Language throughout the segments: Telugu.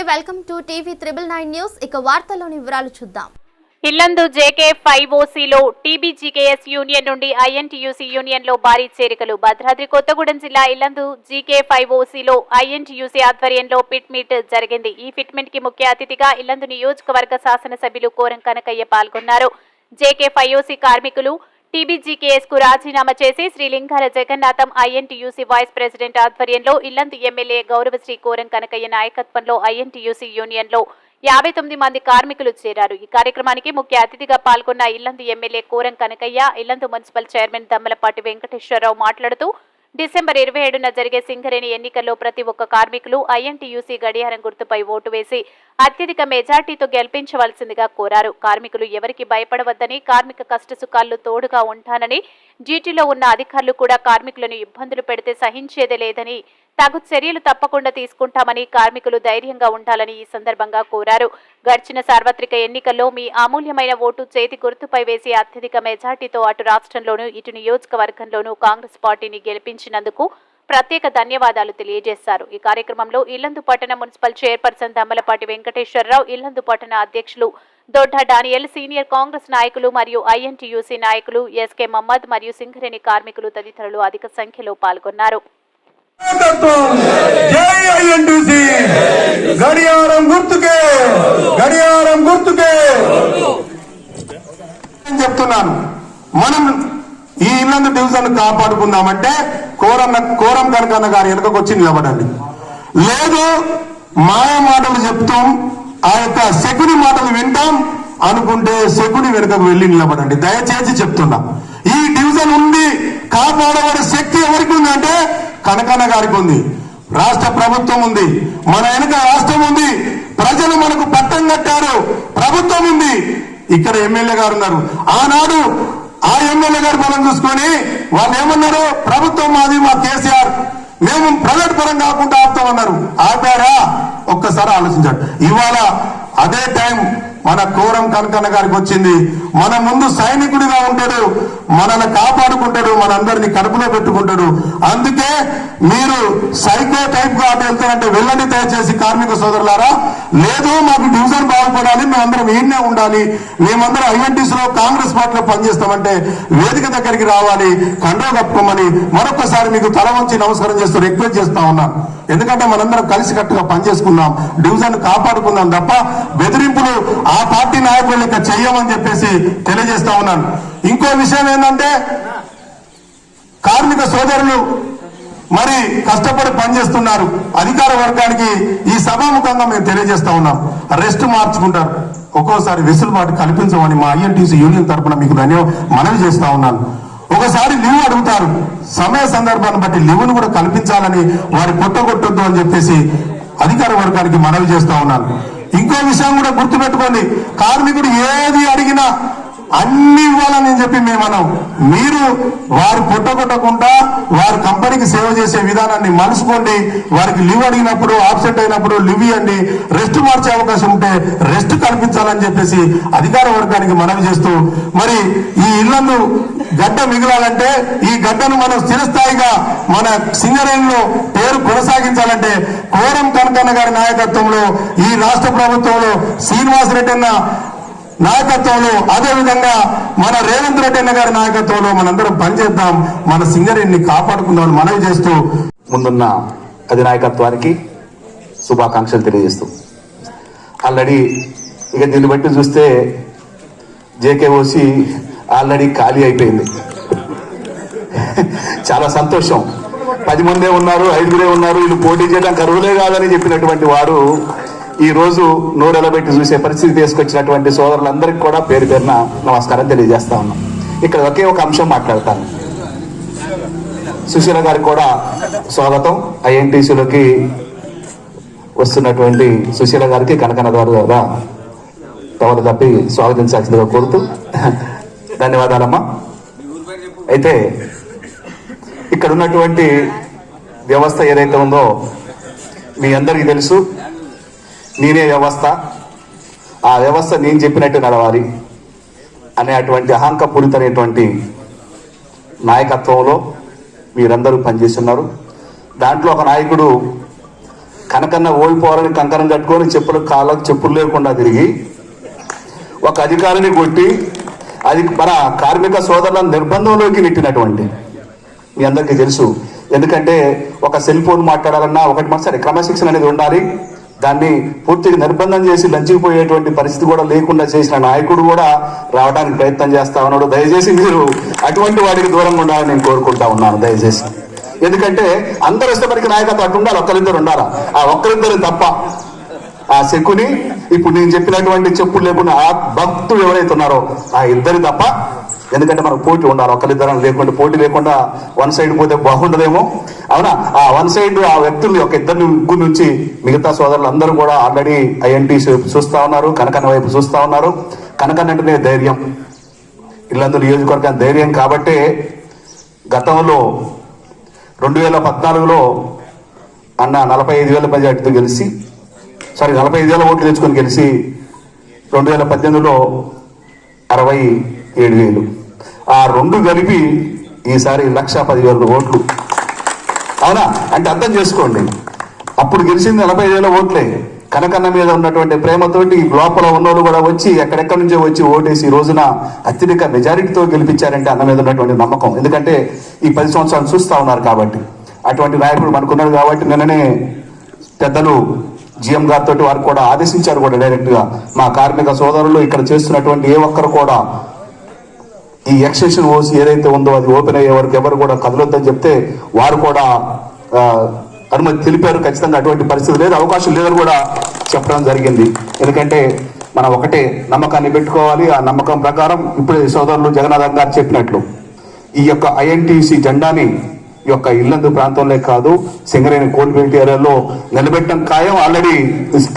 నమస్తే welcome to TV triple nine news ఇక వార్తలోని వివరాలు చూద్దాం. ఇల్లందు జేకే ఫైవ్ ఓసీలో టీబీజీకేఎస్ యూనియన్ నుండి ఐఎన్టీయూసీ యూనియన్లో భారీ చేరికలు. భద్రాద్రి కొత్తగూడెం జిల్లా ఇల్లందు జీకే ఫైవ్ ఓసీలో ఐఎన్టీయూసీ ఆధ్వర్యంలో పిట్ మీట్ జరిగింది. ఈ ఫిట్ మీట్కి ముఖ్య అతిథిగా ఇల్లందు నియోజకవర్గ శాసనసభ్యులు కోరం కనకయ్య పాల్గొన్నారు. జేకే ఫైవ్ ఓసీ కార్మికులు టీబీజీకేఎస్కు రాజీనామా చేసి Srilingala Jagannatham INTUC vice president ఆధ్వర్యంలో ఇల్లందు ఎమ్మెల్యే గౌరవశ్రీ కోరం కనకయ్య నాయకత్వంలో ఐఎన్టీయూసీ యూనియన్లో యాభై తొమ్మిది మంది కార్మికులు చేరారు. ఈ కార్యక్రమానికి ముఖ్య అతిథిగా పాల్గొన్న Yellandu MLA Koram Kanakaiah Yellandu municipal chairman Dammalapati Venkateswararao మాట్లాడుతూ డిసెంబర్ ఇరవై ఏడున జరిగే సింగరేణి ఎన్నికల్లో ప్రతి ఒక్క కార్మికులు ఐఎన్టీయూసీ గడియారం గుర్తుపై ఓటు వేసి అత్యధిక మెజార్టీతో గెలిపించవలసిందిగా కోరారు. కార్మికులు ఎవరికి భయపడవద్దని కార్మిక కష్టసుఖాల్లో తోడుగా ఉంటానని డ్యూటీలో ఉన్న అధికారులు కూడా కార్మికులను ఇబ్బందులు పెడితే సహించేదే లేదని తగు చర్యలు తప్పకుండా తీసుకుంటామని కార్మికులు ధైర్యంగా ఉండాలని ఈ సందర్భంగా కోరారు. గడిచిన సార్వత్రిక ఎన్నికల్లో మీ అమూల్యమైన ఓటు చేతి గుర్తుపై వేసి అత్యధిక మెజార్టీతో అటు రాష్ట్రంలోనూ ఇటు నియోజకవర్గంలోనూ కాంగ్రెస్ పార్టీని గెలిపించినందుకు ప్రత్యేక ధన్యవాదాలు తెలియజేశారు. ఈ కార్యక్రమంలో ఇల్లందు పట్టణ మున్సిపల్ చైర్పర్సన్ దమ్మలపాటి వెంకటేశ్వరరావు ఇల్లందు పట్టణ అధ్యక్షులు దొడ్డ డానియల్ సీనియర్ కాంగ్రెస్ నాయకులు మరియు ఐఎన్టీయూసీ నాయకులు ఎస్కే మహమ్మద్ మరియు సింగరేణి కార్మికులు తదితరులు అధిక సంఖ్యలో పాల్గొన్నారు. జై ఐఎన్టీసీ గడియారం గుర్తుకే గడియారం గుర్తుకే. చెప్తున్నాను మనం ఈ ఇల్లందు డివిజన్ కాపాడుకుందామంటే కోరన్న కోరం కనకన్న గారి వెనుకకు వచ్చి నిలబడండి. లేదు మాయ మాటలు చెప్తాం ఆ యొక్క శకుని మాటలు వింటాం అనుకుంటే శకుని వెనుకకు వెళ్ళి నిలబడండి. దయచేసి చెప్తున్నా ఈ డివిజన్ ఉంది కాపాడబడే శక్తి కనకన్న గారికి ఉంది. రాష్ట్ర ప్రభుత్వం ఉంది. మన వెనుక రాష్ట్రం ఉంది. ప్రజలు మనకు పట్టం కట్టారు. ప్రభుత్వం ఉంది. ఇక్కడ ఎమ్మెల్యే గారు ఉన్నారు. ఆనాడు ఆ ఎమ్మెల్యే గారు మనం చూసుకొని వాళ్ళు ఏమన్నారు? ప్రభుత్వం మాది మా కేసీఆర్. మేము ప్రైవేట్ పరం కాకుండా ఆపుతామన్నారు. ఆపారా? ఒక్కసారి ఆలోచించాడు. ఇవాళ అదే టైం మన కోరం కనకన్న గారికి వచ్చింది. మన ముందు సైనికుడిగా ఉంటాడు. మనల్ని కాపాడుకుంటాడు. మనందరినీ కడుపులో పెట్టుకుంటాడు. అందుకే మీరు సైకో టైప్గా అటు వెళ్తారంటే వెళ్ళండి దయచేసి కార్మిక సోదరులారా. లేదు మాకు డివిజన్ బాగుపడాలి. మేమందరం ఈయన్నే ఉండాలి. మేమందరం ఐఎన్టీస్లో కాంగ్రెస్ పార్టీలో పనిచేస్తామంటే వేదిక దగ్గరికి రావాలి. కండో కప్పుకోమని మరొకసారి మీకు తల వంచి నమస్కారం చేస్తూ రిక్వెస్ట్ చేస్తా ఉన్నాను. ఎందుకంటే మనందరం కలిసి కట్టుగా పనిచేసుకుందాం డివిజన్ కాపాడుకుందాం తప్ప బెదిరింపులు ఆ పార్టీ నాయకులు ఇక చెయ్యమని చెప్పేసి తెలియజేస్తా ఉన్నాను. ఇంకో విషయం ఏంటంటే కార్మిక సోదరులు మరి కష్టపడి పనిచేస్తున్నారు. అధికార వర్గానికి ఈ సభాముఖంగా మేము తెలియజేస్తా ఉన్నాం. రెస్ట్ మార్చుకుంటారు. ఒక్కోసారి వెసులుబాటు కల్పించమని మా ఐఎన్టీసీ యూనియన్ తరపున మీకు ధన్య మనవి చేస్తా ఉన్నాను. ఒకసారి లీవ్ అడుగుతారు. సమయ సందర్భాన్ని బట్టి లీవ్ను కూడా కల్పించాలని వారి పుట్టగొట్టొద్దు అని చెప్పేసి అధికార వర్గానికి మనవి చేస్తా ఉన్నాను. ఇంకో విషయం కూడా గుర్తుపెట్టుకోండి. కార్మికుడు ఏది అడిగినా అన్ని ఇవ్వాలని చెప్పి మేము మనం మీరు వారు పుట్టగొట్టకుండా వారి కంపెనీకి సేవ చేసే విధానాన్ని మలుసుకోండి వారికి లీవ్ అడిగినప్పుడు ఆబ్సెంట్ అయినప్పుడు లీవ్ ఇవ్వండి. రెస్ట్ మార్చే అవకాశం ఉంటే రెస్ట్ కల్పించాలని చెప్పేసి అధికార వర్గానికి మనవి చేస్తూ మరి ఈ ఇళ్ళను గడ్డ మిగలాలంటే ఈ గడ్డను మనం స్థిరస్థాయిగా మన సింగరేణిలో పేరు కొనసాగించాలంటే కోరం కనకన్న గారి నాయకత్వంలో ఈ రాష్ట్ర ప్రభుత్వంలో శ్రీనివాసరెడ్డి అన్న నాయకత్వంలో అదేవిధంగా మన రేవంత్ రెడ్డి అన్న గారి నాయకత్వంలో మనందరం పనిచేద్దాం మన సింగరేణిని కాపాడుకుందామని మనవి చేస్తూ ముందున్న అధినాయకత్వానికి శుభాకాంక్షలు తెలియజేస్తూ. ఆల్రెడీ ఇక దీన్ని బట్టి చూస్తే జేకేఓసి ఆల్రెడీ ఖాళీ అయిపోయింది. చాలా సంతోషం. పది మందే ఉన్నారు ఐదుగురే ఉన్నారు వీళ్ళు పోటీ చేయడం కరువులే కాదని చెప్పినటువంటి వారు ఈ రోజు నోరెలబెట్టి చూసే పరిస్థితి తీసుకొచ్చినటువంటి సోదరులందరికీ కూడా పేరు పేరున నమస్కారం తెలియజేస్తా ఉన్నాం. ఇక్కడ ఒకే ఒక అంశం మాట్లాడతాను. సుశీల గారికి కూడా స్వాగతం. ఐఎన్టీసీలోకి వస్తున్నటువంటి సుశీల గారికి కనకన గారు ద్వారా తమను తప్పి స్వాగతించాల్సిందిగా కోరుతూ ధన్యవాదాలమ్మా. అయితే ఇక్కడ ఉన్నటువంటి వ్యవస్థ ఏదైతే ఉందో మీ అందరికీ తెలుసు. నేనే వ్యవస్థ. ఆ వ్యవస్థ నేను చెప్పినట్టు నడవాలి. అనేటువంటి అహంకపూరితమైనటువంటి నాయకత్వంలో మీరందరూ పనిచేస్తున్నారు. దాంట్లో ఒక నాయకుడు కనకన్న ఓడిపోవాలని కంకణం కట్టుకొని చెప్పులు కాళ్ళకు చెప్పులు లేకుండా తిరిగి ఒక అధికారిని కొట్టి అది మన కార్మిక సోదరులను నిర్బంధంలోకి నెట్టినటువంటి మీ అందరికీ తెలుసు. ఎందుకంటే ఒక సెల్ ఫోన్ మాట్లాడాలన్నా ఒకటి మన సరే క్రమశిక్షణ అనేది ఉండాలి. దాన్ని పూర్తిగా నిర్బంధం చేసి లంచిపోయేటువంటి పరిస్థితి కూడా లేకుండా చేసిన నాయకుడు కూడా రావడానికి ప్రయత్నం చేస్తా ఉన్నాడు. దయచేసి మీరు అటువంటి వాడికి దూరంగా ఉండాలని నేను కోరుకుంటా ఉన్నాను. దయచేసి. ఎందుకంటే అందరు వస్తే మనకి నాయకత్వం అటు ఉండాలి. ఒక్కరిద్దరు ఉండాలా? ఆ ఒక్కరిద్దరు తప్ప. ఆ శకుని ఇప్పుడు నేను చెప్పినటువంటి చెప్పులు లేకుండా ఆ భక్తులు ఎవరైతే ఉన్నారో ఆ ఇద్దరు తప్ప ఎందుకంటే మనకు పోటీ ఉండాలి. ఒకరిద్దరం లేకుండా పోటీ లేకుండా వన్ సైడ్ పోతే బాగుండదేమో. అవునా? ఆ వన్ సైడ్ ఆ వ్యక్తుల్ని ఒక ఇద్దరు ముగ్గురు నుంచి మిగతా సోదరులు అందరూ కూడా ఆల్రెడీ ఐఎన్టీ చూస్తా ఉన్నారు. కనకన్న వైపు చూస్తా ఉన్నారు. కనకన్న అంటేనే ధైర్యం. ఇల్లందు నియోజకవర్గం ధైర్యం కాబట్టే గతంలో రెండు వేల పద్నాలుగులో అన్న నలభై ఐదు వేల మెజార్టీతో గెలిచి సారీ నలభై ఐదు వేల ఓట్లు తెచ్చుకొని గెలిచి రెండు వేల పద్దెనిమిదిలో అరవై ఏడు వేలు. ఆ రెండు కలిపి ఈసారి లక్ష పదివేల ఓట్లు. అవునా? అంటే అర్థం చేసుకోండి. అప్పుడు గెలిచింది నలభై వేల ఓట్లే. కనకన్న మీద ఉన్నటువంటి ప్రేమతోటి లోపల ఉన్నోళ్ళు కూడా వచ్చి ఎక్కడెక్కడి నుంచో వచ్చి ఓటేసి ఈ రోజున అత్యధిక మెజారిటీతో గెలిపించారంటే అన్న మీద ఉన్నటువంటి నమ్మకం. ఎందుకంటే ఈ పది సంవత్సరాలు చూస్తా ఉన్నారు కాబట్టి. అటువంటి నాయకుడు మనకున్నాడు కాబట్టి నిన్ననే పెద్దలు జిఎం గారితో వారు కూడా ఆదేశించారు కూడా డైరెక్ట్గా. మా కార్మిక సోదరులు ఇక్కడ చేస్తున్నటువంటి ఏ ఒక్కరు కూడా ఈ ఎక్స్టెన్షన్ ఓసి ఏదైతే ఉందో అది ఓపెన్ అయ్యే వరకు ఎవరు కూడా కదలొద్దని చెప్తే వారు కూడా అనుమతి తెలిపారు. ఖచ్చితంగా అటువంటి పరిస్థితి లేదు. అవకాశం లేదని కూడా చెప్పడం జరిగింది. ఎందుకంటే మనం ఒకటే నమ్మకాన్ని పెట్టుకోవాలి. ఆ నమ్మకం ప్రకారం ఇప్పుడే సోదరులు జగన్నాథం గారు చెప్పినట్లు ఈ యొక్క ఐఎన్టీసీ జెండాని ఈ యొక్క ఇల్లందు ప్రాంతంలో కాదు సింగరేణి కోల్బెల్ట్ ఏరియాలో నిలబెట్టడం ఖాయం. ఆల్రెడీ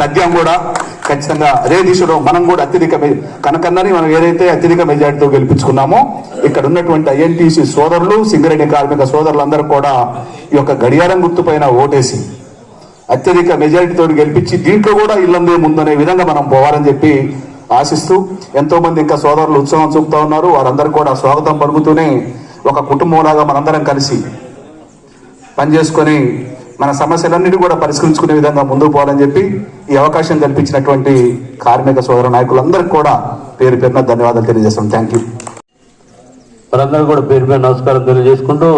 తథ్యం కూడా. ఖచ్చితంగా అదే దిశలో మనం కూడా అత్యధిక కనకన్నని మనం ఏదైతే అత్యధిక మెజార్టీతో గెలిపించుకున్నామో ఇక్కడ ఉన్నటువంటి ఐఎన్టీసీ సోదరులు సింగరేణి కార్మిక సోదరులందరూ కూడా ఈ యొక్క గడియారం గుర్తుపైన ఓటేసి అత్యధిక మెజారిటీతో గెలిపించి దీంట్లో కూడా ఇల్లందే ముందనే విధంగా మనం పోవాలని చెప్పి ఆశిస్తూ ఎంతో మంది ఇంకా సోదరులు ఉత్సవం చూపుతా ఉన్నారు. వారందరూ కూడా స్వాగతం పలుకుతూనే ఒక కుటుంబంలాగా మనందరం కలిసి పనిచేసుకొని మన సమస్యలన్నిటి కూడా పరిష్కరించుకునే విధంగా ముందుకు పోవాలని చెప్పి ఈ అవకాశం కల్పించినటువంటి కార్మిక సోదర నాయకులందరికీ కూడా పేరు పేరున ధన్యవాదాలు తెలియజేస్తాం థ్యాంక్ యూ వారందరూ కూడా పేరు పేరు నమస్కారం తెలియజేసుకుంటూ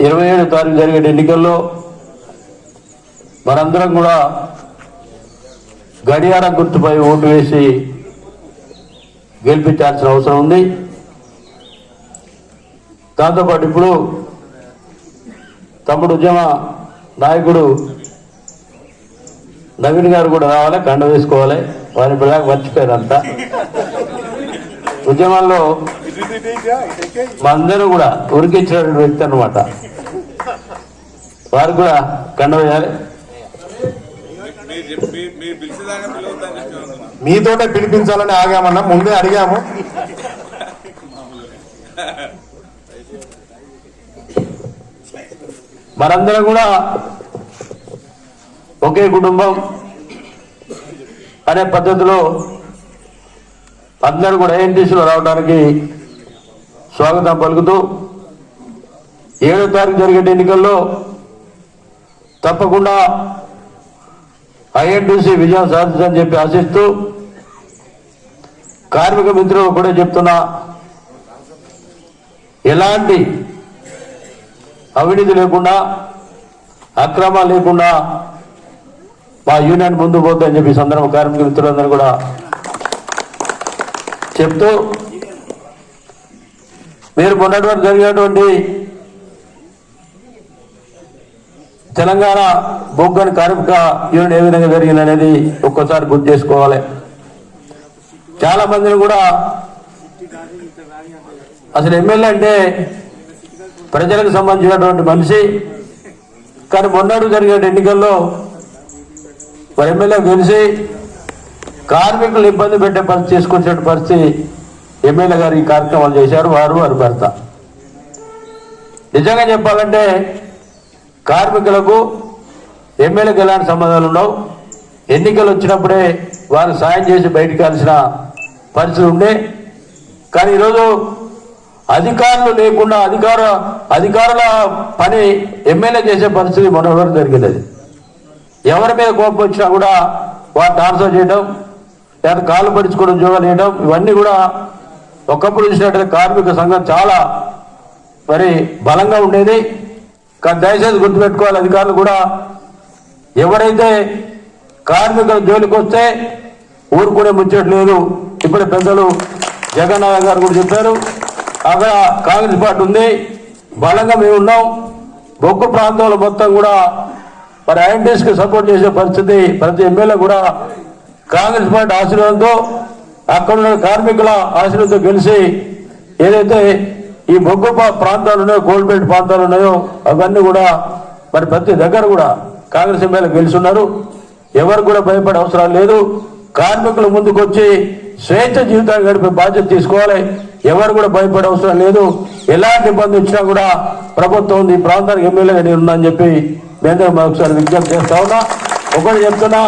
ఇరవై ఏడు తారీఖు జరిగే ఎన్నికల్లో మనందరం కూడా గడియారం గుర్తుపై ఓటు వేసి గెలిపించాల్సిన అవసరం ఉంది. దాంతోపాటు ఇప్పుడు తమ్ముడు ఉద్యమ నాయకుడు నవీన్ గారు కూడా రావాలి కండ వేసుకోవాలి. వారి పిల్లలకు మర్చిపోయారు అంతా ఉద్యమాల్లో మా అందరూ కూడా ఉరికిచ్చినటువంటి వ్యక్తి అనమాట వారు కూడా కండ వేయాలి. మీతోటే పిలిపించాలని ఆగామన్నా ముందే అడిగాము. మనందరం కూడా ఒకే కుటుంబం అనే పద్ధతిలో అందరూ కూడా ఏఎన్టీసీలో రావడానికి స్వాగతం పలుకుతూ ఏడో తారీఖు జరిగే ఎన్నికల్లో తప్పకుండా ఐఎన్టీసీ విజయం సాధించని చెప్పి ఆశిస్తూ కార్మిక మిత్రులు కూడా చెప్తున్నా ఎలాంటి అవినీతి లేకుండా అక్రమ లేకుండా మా యూనియన్ ముందు పోద్దని చెప్పి సందర్భ సందర్భం కార్మిక మిత్రులందరూ కూడా చెప్తూ మీరు మొన్నటి వరకు జరిగినటువంటి తెలంగాణ బొగ్గని కార్మిక యూనియన్ ఏ విధంగా జరిగింది అనేది ఒక్కసారి గుర్తు చేసుకోవాలి. చాలా మందిని కూడా అసలు ఎమ్మెల్యే అంటే ప్రజలకు సంబంధించినటువంటి మనిషి. కానీ మొన్నడు జరిగిన ఎన్నికల్లో మరి ఎమ్మెల్యే గెలిచి కార్మికులు ఇబ్బంది పెట్టే పరిస్థితి తీసుకొచ్చే పరిస్థితి ఎమ్మెల్యే గారు ఈ కార్యక్రమాలు చేశారు వారు వారి భర్త నిజంగా చెప్పాలంటే కార్మికులకు ఎమ్మెల్యేకి ఎలాంటి సంబంధాలు ఉండవు. ఎన్నికలు వచ్చినప్పుడే వారు సాయం చేసి బయటకు కాల్సిన పరిస్థితి ఉండే. కానీ ఈరోజు అధికారులు లేకుండా అధికార అధికారుల పని ఎమ్మెల్యే చేసే పరిస్థితి మన జరిగినది. జరిగింది అది ఎవరి మీద కోపం వచ్చినా కూడా వారు ట్రాన్స్ఫర్ చేయడం లేదా కాలు పడుచుకోవడం ఉద్యోగాలు చేయడం ఇవన్నీ కూడా ఒకప్పుడు చూసినట్టు కార్మిక సంఘం చాలా మరి బలంగా ఉండేది. కానీ దయచేసి గుర్తుపెట్టుకోవాలి అధికారులు కూడా ఎవరైతే కార్మికుల జోలికి వస్తే ఊరుకునే ముచ్చట్లేదు. ఇప్పుడు పెద్దలు జగన్నాథ్ గారు కూడా చెప్పారు. అక్కడ కాంగ్రెస్ పార్టీ ఉంది. బలంగా మేము ఉన్నాం. బొగ్గు ప్రాంతంలో మొత్తం కూడా మరి ఐఎన్టీఎస్కి సపోర్ట్ చేసే పరిస్థితి ప్రతి ఎమ్మెల్యే కూడా కాంగ్రెస్ పార్టీ ఆశీర్వాదంతో అక్కడ ఉన్న కార్మికుల ఆశీర్వాదంతో గెలిచి ఏదైతే ఈ బొగ్గు ప్రాంతాలు ఉన్నాయో కోల్డ్ ప్రాంతాలు ఉన్నాయో అవన్నీ కూడా మరి ప్రతి దగ్గర కూడా కాంగ్రెస్ ఎమ్మెల్యే గెలుచున్నారు. ఎవరు కూడా భయపడే అవసరం లేదు. కార్మికులు ముందుకు వచ్చి స్వేచ్ఛ జీవితాన్ని గడిపే బాధ్యత తీసుకోవాలి. ఎవరు కూడా భయపడే అవసరం లేదు. ఎలాంటి ఇబ్బంది వచ్చినా కూడా ప్రభుత్వం ఉంది ఈ ప్రాంతానికి ఎమ్మెల్యేగా నేను ఉందని చెప్పి మేము ఒకసారి విజ్ఞప్తి చేస్తా ఉన్నా. ఒకటి చెప్తున్నా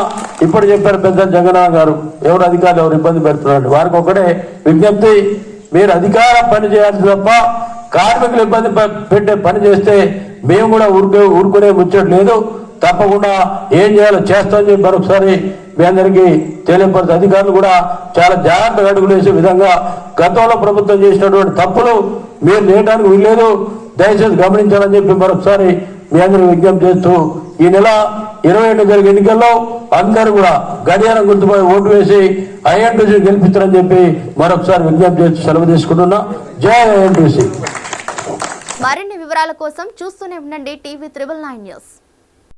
ఇప్పుడు చెప్పారు పెద్ద జగన్నాథ్ గారు. ఎవరు అధికారులు ఎవరు ఇబ్బంది పెడుతున్నారు వారికి ఒకటే విజ్ఞప్తి. మీరు అధికారం పని చేయాల్సి తప్ప కార్మికులు ఇబ్బంది పెట్టే పని చేస్తే మేము కూడా ఊరుకే ఊరుకునే ముచ్చట లేదు. తప్పకుండా ఏం చేయాలో చేస్తామని చెప్పి మరొకసారి మీ అందరికీ తెలియపరిచే అధికారులు కూడా చాలా జాగ్రత్తగా అడుగులు వేసే విధంగా గతంలో ప్రభుత్వం చేసినటువంటి తప్పులు మీరు చేయడానికి వీల్లేదు. దయచేసి గమనించాలని చెప్పి మరొకసారి మీ అందరికీ విజ్ఞప్తి చేస్తూ ఈ నెల ఇరవై ఏడు జరిగే ఎన్నికల్లో అందరూ కూడా గడియారం గుర్తుపోయి ఓటు వేసి ఐఎన్టీసీ గెలిపించారని చెప్పి మరొకసారి విజ్ఞప్తి చేస్తూ సెలవు తీసుకుంటున్నా. జై ఐఎన్టీసీ. మరిన్ని వివరాల కోసం చూస్తూనే ఉండండి టీవీ త్రిబుల్ నైన్ న్యూస్.